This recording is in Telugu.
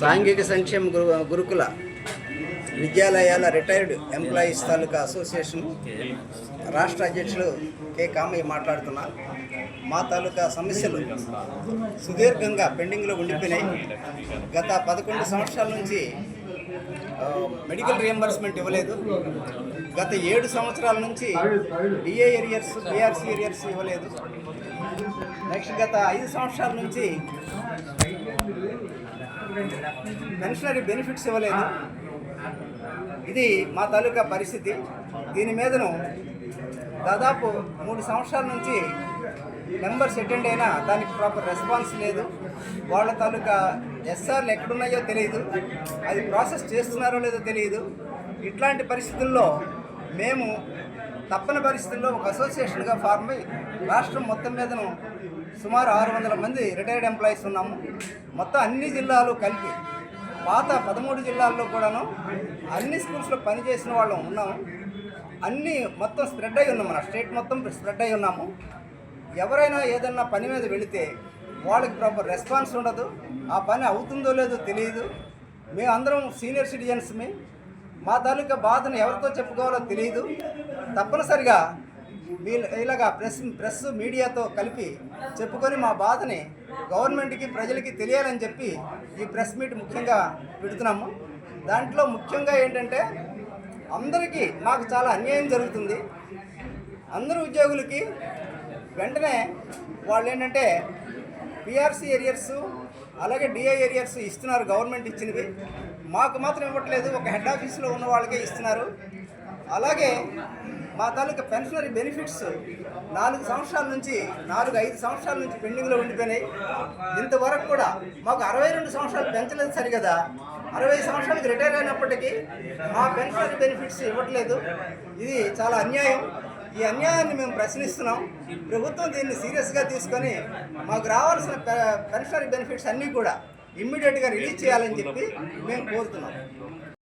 సాంఘిక సంక్షేమ గురు గురుకుల విద్యాలయాల రిటైర్డ్ ఎంప్లాయీస్ తాలూకా అసోసియేషన్ రాష్ట్ర అధ్యక్షులు కె. కామయ్య మాట్లాడుతున్నా. మా తాలూకా సమస్యలు సుదీర్ఘంగా పెండింగ్లో ఉండిపోయినాయి. గత పదకొండు సంవత్సరాల నుంచి మెడికల్ రియంబర్స్మెంట్ ఇవ్వలేదు. గత ఏడు సంవత్సరాల నుంచి డిఏ ఏరియర్స్ బీఆర్సీ ఏరియర్స్ ఇవ్వలేదు. నెక్స్ట్ గత ఐదు సంవత్సరాల నుంచి పెన్షనరీ బెనిఫిట్స్ ఇవ్వలేదు. ఇది మా తాలూకా పరిస్థితి. దీని మీదను దాదాపు మూడు సంవత్సరాల నుంచి మెంబర్స్ అటెండ్ అయినా దానికి ప్రాపర్ రెస్పాన్స్ లేదు. వాళ్ళ తాలూకా ఎస్ఆర్లు ఎక్కడున్నాయో తెలియదు అది ప్రాసెస్ చేస్తున్నారో లేదో తెలియదు ఇట్లాంటి పరిస్థితుల్లో మేము తప్పని పరిస్థితుల్లో ఒక అసోసియేషన్గా ఫార్మ్ అయ్యి రాష్ట్రం మొత్తం మీదను సుమారు ఆరు వందల మంది రిటైర్డ్ ఎంప్లాయీస్ ఉన్నాము. మొత్తం అన్ని జిల్లాలు కలిపి పాత పదమూడు జిల్లాల్లో కూడాను అన్ని స్కూల్స్లో పనిచేసిన వాళ్ళం ఉన్నాము. అన్నీ మొత్తం స్ప్రెడ్ అయి ఉన్నాం మన స్టేట్ మొత్తం స్ప్రెడ్ అయి ఉన్నాము. ఎవరైనా ఏదన్నా పని మీద వెళితే వాళ్ళకి ప్రాపర్ రెస్పాన్స్ ఉండదు. ఆ పని అవుతుందో లేదో తెలియదు మేమందరం సీనియర్ సిటిజన్స్మి మా. తాలూకా బాధను ఎవరితో చెప్పుకోవాలో తెలియదు తప్పనిసరిగా వీళ్ళు ఇలాగా ప్రెస్ ప్రెస్ మీడియాతో కలిపి చెప్పుకొని మా బాధని గవర్నమెంట్కి ప్రజలకి తెలియాలని చెప్పి ఈ ప్రెస్ మీట్ ముఖ్యంగా పెడుతున్నాము. దాంట్లో ముఖ్యంగా ఏంటంటే అందరికీ మాకు చాలా అన్యాయం జరుగుతుంది. అందరు ఉద్యోగులకి వెంటనే వాళ్ళు ఏంటంటే పిఆర్సీ ఏరియర్స్ అలాగే డిఐ ఏరియర్స్ ఇస్తున్నారు గవర్నమెంట్ ఇచ్చినవి. మాకు మాత్రం ఇవ్వట్లేదు ఒక హెడ్ ఆఫీస్లో ఉన్న వాళ్ళకే ఇస్తున్నారు. అలాగే మా తాలూకా పెన్షనరీ బెనిఫిట్స్ నాలుగు సంవత్సరాల నుంచి నాలుగు ఐదు సంవత్సరాల నుంచి పెండింగ్లో ఉండిపోయినాయి. ఇంతవరకు కూడా మాకు అరవై రెండు సంవత్సరాలు పెంచలేదు సరిగదా? అరవై సంవత్సరాలకు రిటైర్ అయినప్పటికీ మా పెన్షనరీ బెనిఫిట్స్ ఇవ్వట్లేదు. ఇది చాలా అన్యాయం. ఈ అన్యాయాన్ని మేము ప్రశ్నిస్తున్నాం. ప్రభుత్వం దీన్ని సీరియస్గా తీసుకొని మాకు రావాల్సిన పెన్షనరీ బెనిఫిట్స్ అన్నీ కూడా ఇమ్మీడియట్గా రిలీజ్ చేయాలని చెప్పి మేము కోరుతున్నాం.